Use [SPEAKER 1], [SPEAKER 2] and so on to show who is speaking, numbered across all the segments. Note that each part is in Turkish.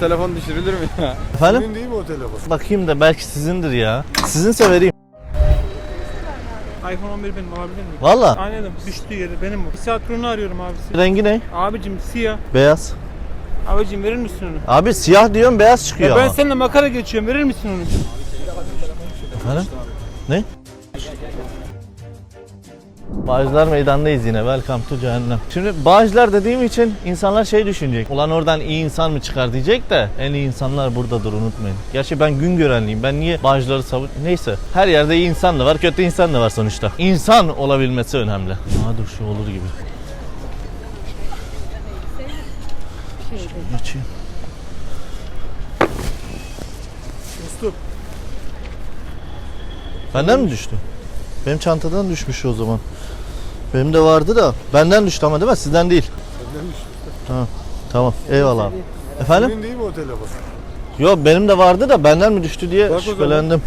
[SPEAKER 1] telefon düşürülür mü ya?
[SPEAKER 2] Efendim?
[SPEAKER 3] Senin değil mi o telefon?
[SPEAKER 2] Bakayım da belki sizindir ya. Sizinse vereyim.
[SPEAKER 4] iPhone 11 benim alabilir miyim?
[SPEAKER 2] Valla.
[SPEAKER 4] Aynen düştüğü yeri benim bu. Bir saat turunu arıyorum abisi.
[SPEAKER 2] Rengi ne?
[SPEAKER 4] Abicim siyah.
[SPEAKER 2] Beyaz.
[SPEAKER 4] Abicim verir misin onu?
[SPEAKER 2] Abi siyah diyorum beyaz çıkıyor
[SPEAKER 4] Ya ben
[SPEAKER 2] ama.
[SPEAKER 4] seninle makara geçiyorum verir misin onu?
[SPEAKER 2] Efendim? Ne? Bağcılar meydandayız yine. Welcome to cehennem. Şimdi Bağcılar dediğim için insanlar şey düşünecek. Ulan oradan iyi insan mı çıkar diyecek de en iyi insanlar buradadır unutmayın. Gerçi ben gün görenliyim. Ben niye Bağcılar'ı savun... Neyse. Her yerde iyi insan da var, kötü insan da var sonuçta. İnsan olabilmesi önemli. Aa dur şu olur gibi. Şöyle Geçeyim.
[SPEAKER 4] Dostum.
[SPEAKER 2] Benden mi düştü? Benim çantadan düşmüş o zaman. Benim de vardı da benden düştü ama değil mi? Sizden değil.
[SPEAKER 3] Senden düştü.
[SPEAKER 2] Tamam. Tamam. Eyvallah abi. Efendim?
[SPEAKER 3] Senin değil mi o telefon?
[SPEAKER 2] Yok benim de vardı da benden mi düştü diye
[SPEAKER 3] Bak o zaman.
[SPEAKER 2] şüphelendim.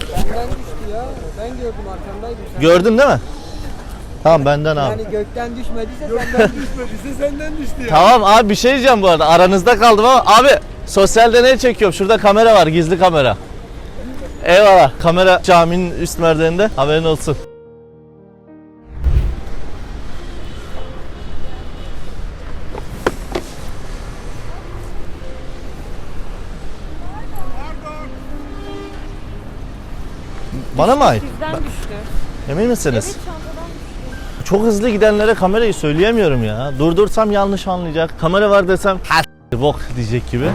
[SPEAKER 5] Benden düştü ya. Ben gördüm arkandaydım. Sen
[SPEAKER 2] Gördün değil mi? Tamam benden abi.
[SPEAKER 5] yani gökten düşmediyse senden düştü.
[SPEAKER 3] Düşmediyse senden düştü ya.
[SPEAKER 2] Tamam abi bir şey diyeceğim bu arada. Aranızda kaldım ama abi sosyal deney çekiyorum. Şurada kamera var. Gizli kamera. Eyvallah. Kamera caminin üst merdiveninde. Haberin olsun. Bana mı ait?
[SPEAKER 6] Bizden düştü.
[SPEAKER 2] Emin misiniz?
[SPEAKER 6] Evet çantadan düştü.
[SPEAKER 2] Çok hızlı gidenlere kamerayı söyleyemiyorum ya. Durdursam yanlış anlayacak. Kamera var desem "Ha, bok diyecek gibi.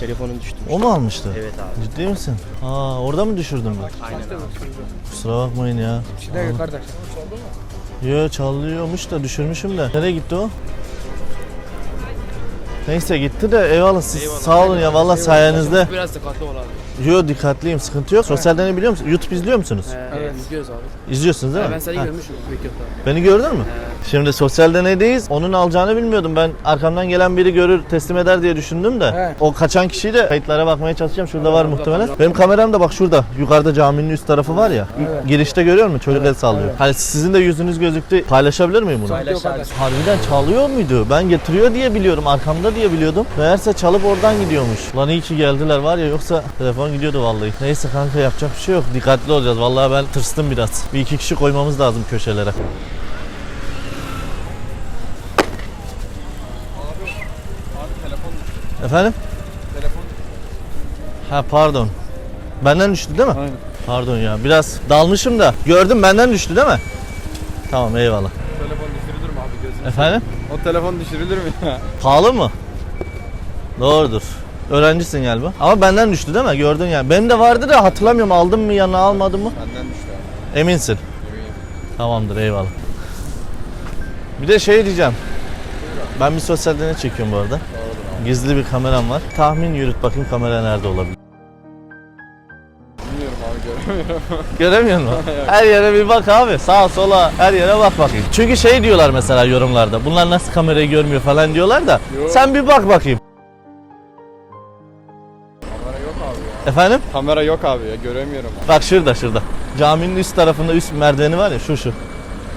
[SPEAKER 7] Telefonun düştü.
[SPEAKER 2] O mu almıştı?
[SPEAKER 7] Evet abi.
[SPEAKER 2] Ciddi misin? Aa orada mı düşürdün ben?
[SPEAKER 7] Aynen abi.
[SPEAKER 2] Kusura bakmayın ya.
[SPEAKER 5] Ne kardeş?
[SPEAKER 2] Yo çalıyormuş da düşürmüşüm de. Nereye gitti o? Neyse gitti de eyvallah siz sağ olun ya vallahi sayenizde.
[SPEAKER 7] Biraz dikkatli ol abi.
[SPEAKER 2] Yo dikkatliyim sıkıntı yok. Sosyal deney biliyor musun? YouTube izliyor musunuz?
[SPEAKER 7] Evet. İzliyoruz abi.
[SPEAKER 2] İzliyorsunuz değil mi?
[SPEAKER 7] ben seni
[SPEAKER 2] Ha,
[SPEAKER 7] görmüşüm videoda.
[SPEAKER 2] Beni gördün mü? Şimdi sosyal deneydeyiz. Onun alacağını bilmiyordum. Ben arkamdan gelen biri görür teslim eder diye düşündüm de.
[SPEAKER 5] He.
[SPEAKER 2] O kaçan kişiyi de kayıtlara bakmaya çalışacağım. Şurada var muhtemelen. Benim kameram da bak şurada. Yukarıda caminin üst tarafı var ya. Girişte görüyor musun? Çocuk el sallıyor. Hani sizin de yüzünüz gözüktü. Paylaşabilir miyim bunu? Harbiden çalıyor muydu? Ben getiriyor diye biliyorum. Arkamda diye biliyordum. Meğerse çalıp oradan gidiyormuş. Lan iyi ki geldiler var ya yoksa telefon gidiyordu vallahi. Neyse kanka yapacak bir şey yok. Dikkatli olacağız. Vallahi ben tırstım biraz. Bir iki kişi koymamız lazım köşelere. Efendim? Ha pardon. Benden düştü değil mi?
[SPEAKER 1] Aynen.
[SPEAKER 2] Pardon ya. Biraz dalmışım da. Gördüm benden düştü değil mi? Tamam eyvallah.
[SPEAKER 1] Telefon düşürülür mü abi gözünü?
[SPEAKER 2] Efendim?
[SPEAKER 1] O telefon düşürülür mü ya?
[SPEAKER 2] Pahalı mı? Doğrudur. Öğrencisin galiba. Ama benden düştü değil mi? Gördün yani. Benim de vardı da hatırlamıyorum aldım mı yanına almadım mı?
[SPEAKER 1] Benden düştü abi.
[SPEAKER 2] Eminsin. Tamamdır eyvallah. Bir de şey diyeceğim. Ben bir sosyal deney çekiyorum bu arada. Gizli bir kameram var. Tahmin yürüt bakayım kamera nerede olabilir.
[SPEAKER 1] Bilmiyorum abi göremiyorum.
[SPEAKER 2] Göremiyor musun? Her yere bir bak abi. Sağa sola her yere bak bakayım. Çünkü şey diyorlar mesela yorumlarda. Bunlar nasıl kamerayı görmüyor falan diyorlar da.
[SPEAKER 1] Yok.
[SPEAKER 2] Sen bir bak bakayım.
[SPEAKER 1] Kamera yok abi ya.
[SPEAKER 2] Efendim?
[SPEAKER 1] Kamera yok abi ya göremiyorum abi.
[SPEAKER 2] Bak şurada şurada. Caminin üst tarafında üst merdiveni var ya şu şu.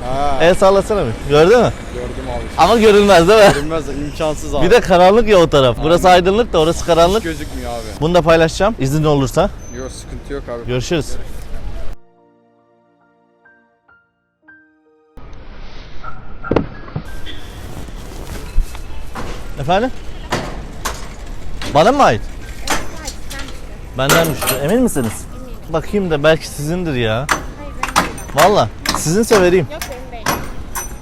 [SPEAKER 1] Ha
[SPEAKER 2] El sallasana bir. Gördün mü?
[SPEAKER 1] gördüm abi.
[SPEAKER 2] Ama görünmez değil mi?
[SPEAKER 1] Görünmez imkansız abi.
[SPEAKER 2] Bir de karanlık ya o taraf. Burası aydınlık da orası
[SPEAKER 1] Hiç
[SPEAKER 2] karanlık.
[SPEAKER 1] gözükmüyor abi.
[SPEAKER 2] Bunu da paylaşacağım izin olursa.
[SPEAKER 1] Yok sıkıntı yok abi.
[SPEAKER 2] Görüşürüz. Efendim? Bana mı ait? Benden düştü. Emin misiniz? Bakayım da belki sizindir ya. Valla. Sizinse vereyim.
[SPEAKER 6] Yok.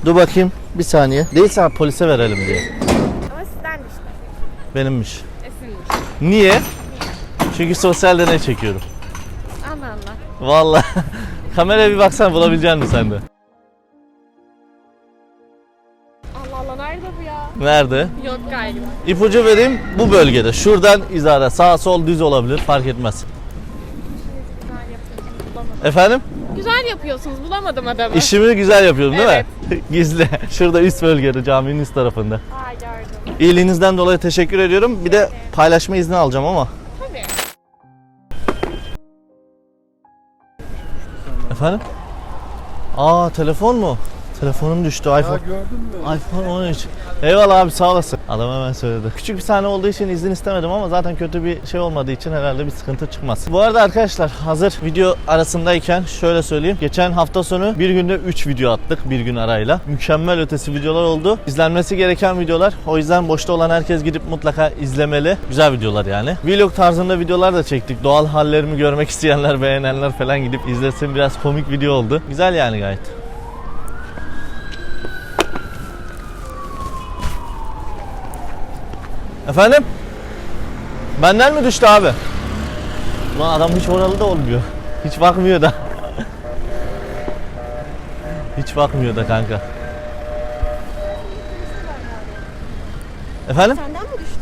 [SPEAKER 2] Dur bakayım. Bir saniye. Değilse polise verelim diye.
[SPEAKER 6] Ama sizden düştü.
[SPEAKER 2] Benimmiş.
[SPEAKER 6] Esinmiş.
[SPEAKER 2] Niye? Çünkü sosyal deney çekiyorum.
[SPEAKER 6] Allah Allah.
[SPEAKER 2] Vallahi. Kameraya bir baksan bulabilecek misin sen de?
[SPEAKER 6] Allah Allah nerede bu ya?
[SPEAKER 2] Nerede?
[SPEAKER 6] Yok galiba.
[SPEAKER 2] İpucu vereyim bu bölgede. Şuradan izara sağ sol düz olabilir fark etmez.
[SPEAKER 6] Bulamadım.
[SPEAKER 2] Efendim?
[SPEAKER 6] Güzel yapıyorsunuz. Bulamadım adamı.
[SPEAKER 2] İşimi güzel yapıyorum değil mi? Gizli. Şurada üst bölgede caminin üst tarafında.
[SPEAKER 6] Aa gördüm.
[SPEAKER 2] İyiliğinizden dolayı teşekkür ediyorum. Bir de paylaşma izni alacağım ama.
[SPEAKER 6] Tabii.
[SPEAKER 2] Efendim? Aa telefon mu? Telefonum düştü iPhone.
[SPEAKER 3] Ya gördün mü?
[SPEAKER 2] iPhone 13. Eyvallah abi sağ olasın. Adam hemen söyledi. Küçük bir sahne olduğu için izin istemedim ama zaten kötü bir şey olmadığı için herhalde bir sıkıntı çıkmaz. Bu arada arkadaşlar hazır video arasındayken şöyle söyleyeyim. Geçen hafta sonu bir günde 3 video attık bir gün arayla. Mükemmel ötesi videolar oldu. İzlenmesi gereken videolar. O yüzden boşta olan herkes gidip mutlaka izlemeli. Güzel videolar yani. Vlog tarzında videolar da çektik. Doğal hallerimi görmek isteyenler, beğenenler falan gidip izlesin. Biraz komik video oldu. Güzel yani gayet. Efendim? Benden mi düştü abi? Ulan adam hiç oralı da olmuyor. Hiç bakmıyor da. hiç bakmıyor da kanka. Efendim?
[SPEAKER 6] Senden mi düştü?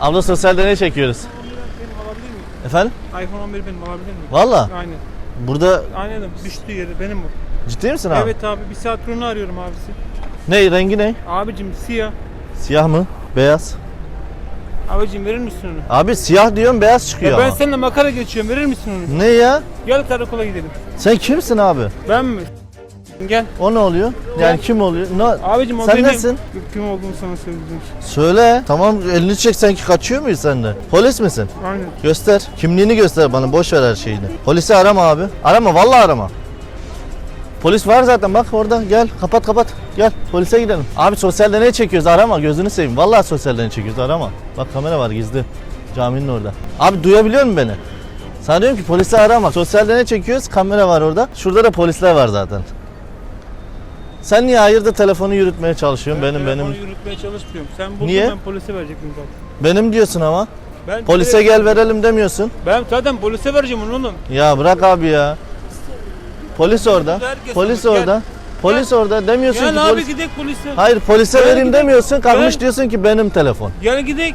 [SPEAKER 2] Abla sosyal deney çekiyoruz.
[SPEAKER 4] Benim alabilir miyim?
[SPEAKER 2] Efendim?
[SPEAKER 4] iPhone 11 benim alabilir miyim?
[SPEAKER 2] Valla
[SPEAKER 4] Aynen.
[SPEAKER 2] burada
[SPEAKER 4] Aynen düştüğü yeri benim bu.
[SPEAKER 2] ciddi misin abi?
[SPEAKER 4] Evet abi bir saat onu arıyorum abisi.
[SPEAKER 2] Ne rengi ne?
[SPEAKER 4] Abicim siyah.
[SPEAKER 2] Siyah mı? Beyaz.
[SPEAKER 4] Abicim verir misin onu?
[SPEAKER 2] Abi siyah diyorum beyaz çıkıyor
[SPEAKER 4] Ya ben
[SPEAKER 2] ama.
[SPEAKER 4] seninle makara geçiyorum verir misin onu?
[SPEAKER 2] Ne ya?
[SPEAKER 4] Gel karakola gidelim.
[SPEAKER 2] Sen kimsin abi?
[SPEAKER 4] Ben mi? Gel.
[SPEAKER 2] O ne oluyor? Yani kim oluyor? Ne?
[SPEAKER 4] Abicim o
[SPEAKER 2] Sen
[SPEAKER 4] benim.
[SPEAKER 2] nesin?
[SPEAKER 4] Kim olduğunu sana söyleyeceğim.
[SPEAKER 2] Söyle. Tamam elini çek sanki kaçıyor muyuz sende? Polis misin?
[SPEAKER 4] Aynen.
[SPEAKER 2] Göster. Kimliğini göster bana. Boş ver her şeyini. Polisi arama abi. Arama vallahi arama. Polis var zaten bak orada gel kapat kapat gel polise gidelim. Abi sosyal deney çekiyoruz arama gözünü seveyim. Vallahi sosyal deney çekiyoruz arama. Bak kamera var gizli. Caminin orada. Abi duyabiliyor musun beni? Sana diyorum ki polisi arama. Sosyal deney çekiyoruz kamera var orada. Şurada da polisler var zaten. Sen niye hayırdır telefonu yürütmeye çalışıyorsun benim
[SPEAKER 4] telefonu
[SPEAKER 2] benim.
[SPEAKER 4] yürütmeye çalışmıyorum. Sen buldun
[SPEAKER 2] Niye?
[SPEAKER 4] ben polise verecektim zaten.
[SPEAKER 2] Benim diyorsun ama.
[SPEAKER 4] Ben
[SPEAKER 2] Polise gel verelim demiyorsun.
[SPEAKER 4] Ben zaten polise vereceğim onu oğlum.
[SPEAKER 2] Ya bırak abi ya. Polis orada.
[SPEAKER 4] Herkes
[SPEAKER 2] Polis
[SPEAKER 4] orada.
[SPEAKER 2] orada. Polis orada demiyorsun ki
[SPEAKER 4] Gel abi
[SPEAKER 2] polis...
[SPEAKER 4] gidelim polise.
[SPEAKER 2] Hayır polise
[SPEAKER 4] Gel
[SPEAKER 2] vereyim
[SPEAKER 4] gidelim.
[SPEAKER 2] demiyorsun. Kalkmış
[SPEAKER 4] Gel.
[SPEAKER 2] diyorsun ki benim telefon.
[SPEAKER 4] Gel gidelim.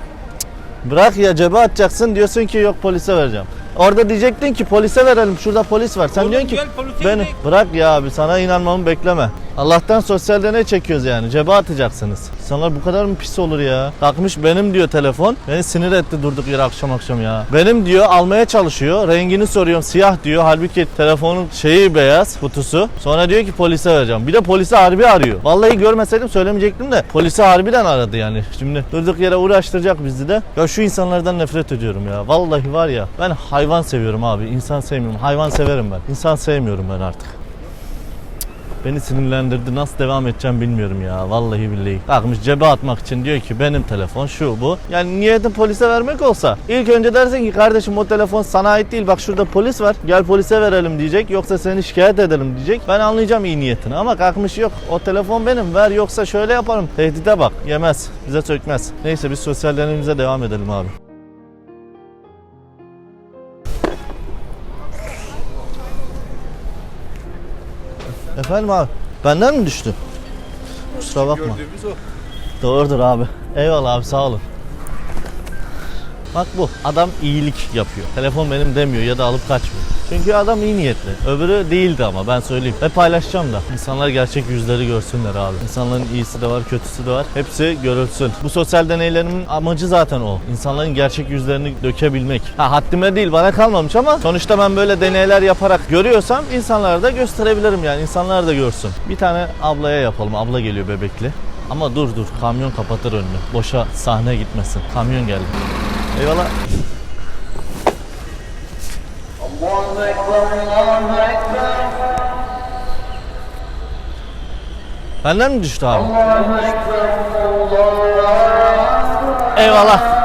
[SPEAKER 2] Bırak ya cebe atacaksın diyorsun ki yok polise vereceğim. Orada diyecektin ki polise verelim şurada polis var. Sen
[SPEAKER 4] Oğlum
[SPEAKER 2] diyorsun ki
[SPEAKER 4] gel polise
[SPEAKER 2] beni
[SPEAKER 4] gidelim.
[SPEAKER 2] bırak ya abi sana inanmamı bekleme. Allah'tan sosyal deney çekiyoruz yani cebe atacaksınız. İnsanlar bu kadar mı pis olur ya? Kalkmış benim diyor telefon. Beni sinir etti durduk yere akşam akşam ya. Benim diyor almaya çalışıyor. Rengini soruyorum siyah diyor. Halbuki telefonun şeyi beyaz kutusu. Sonra diyor ki polise vereceğim. Bir de polisi harbi arıyor. Vallahi görmeseydim söylemeyecektim de polisi harbiden aradı yani. Şimdi durduk yere uğraştıracak bizi de. Ya şu insanlardan nefret ediyorum ya. Vallahi var ya ben hayvan seviyorum abi. İnsan sevmiyorum. Hayvan severim ben. İnsan sevmiyorum ben artık. Beni sinirlendirdi. Nasıl devam edeceğim bilmiyorum ya. Vallahi billahi. Kalkmış cebe atmak için diyor ki benim telefon şu bu. Yani niyetin polise vermek olsa ilk önce dersin ki kardeşim o telefon sana ait değil. Bak şurada polis var. Gel polise verelim diyecek. Yoksa seni şikayet edelim diyecek. Ben anlayacağım iyi niyetini ama kalkmış yok. O telefon benim. Ver yoksa şöyle yaparım. Tehdide bak. Yemez. Bize sökmez. Neyse biz sosyal deneyimize devam edelim abi. Efendim abi. Benden mi düştü? Kusura bakma.
[SPEAKER 3] Gördüğümüz o.
[SPEAKER 2] Doğrudur abi. Eyvallah abi sağ olun. Bak bu. Adam iyilik yapıyor. Telefon benim demiyor ya da alıp kaçmıyor. Çünkü adam iyi niyetli. Öbürü değildi ama ben söyleyeyim. Ve paylaşacağım da. İnsanlar gerçek yüzleri görsünler abi. İnsanların iyisi de var, kötüsü de var. Hepsi görülsün. Bu sosyal deneylerimin amacı zaten o. İnsanların gerçek yüzlerini dökebilmek. Ha haddime değil bana kalmamış ama sonuçta ben böyle deneyler yaparak görüyorsam insanlara da gösterebilirim yani. İnsanlar da görsün. Bir tane ablaya yapalım. Abla geliyor bebekli. Ama dur dur kamyon kapatır önünü. Boşa sahne gitmesin. Kamyon geldi. Eyvallah. Benden mi düştü abi? Eyvallah.